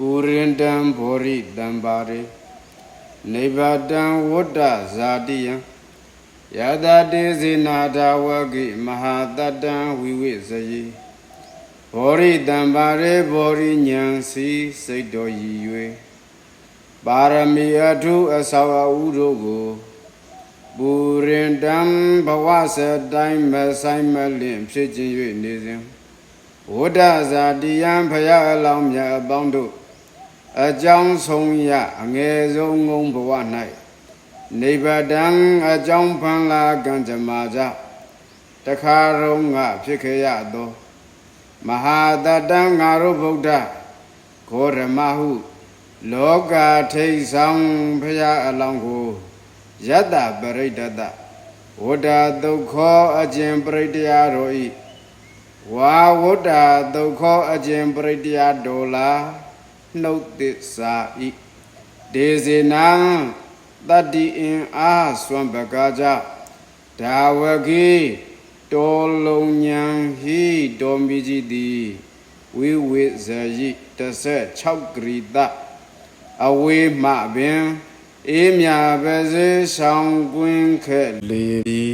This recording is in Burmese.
ပူရင်တံဘောရိတံပါရိနိဗ္ဗတံဝတ္တဇာတိယံယတတေဇေနာဒဝကိမဟာတတံဝိဝိဇယေဘောရိတံပါရိဘောရိဉာဏ်စီစိတ်တော်ရည်၍ပါရမီအထုအဆောက်အဦတို့ကိုပူရင်တံဘဝစတိုင်းမဆိုင်မလင့်ဖြစ်ခြင်း၍နေစဉ်ဝဒ္ဒဇာတိယံဖရာအလောင်းမြတ်အပေါင်းတို့ အကြောင်းဆုံးရအငယ်ဆုံးငုံဘဝ၌နိဗ္ဗတံအကြောင်းဖန်လာကံကြမ္မာကြောင့်တခါရုံးကဖြစ်ခဲ့ရသောမဟာတတံငါတို့ဗုဒ္ဓဂေါရမဟု လောကထိတ်ဆောင်ဖရာအလောင်းကိုယတ္တပရိဒတ္တဝဒ္ဓဒုက္ခအကျင်ပရိတ္တရာတို့ဤဝါဝဒ္ဓဒုက္ခအကျင်ပရိတ္တရာဒေါ်လာ နှုတ်သစ္စာဤဒေဇေနံတတ္တိအင်အားစွမ်းပကားကြဒါဝကိတောလုံညံဟိတောမိจิတိဝိဝိဇယိ16ဂရိတအဝေမပင်အေးမြပါစေဆောင်ကွင်းခဲ့လေပြီ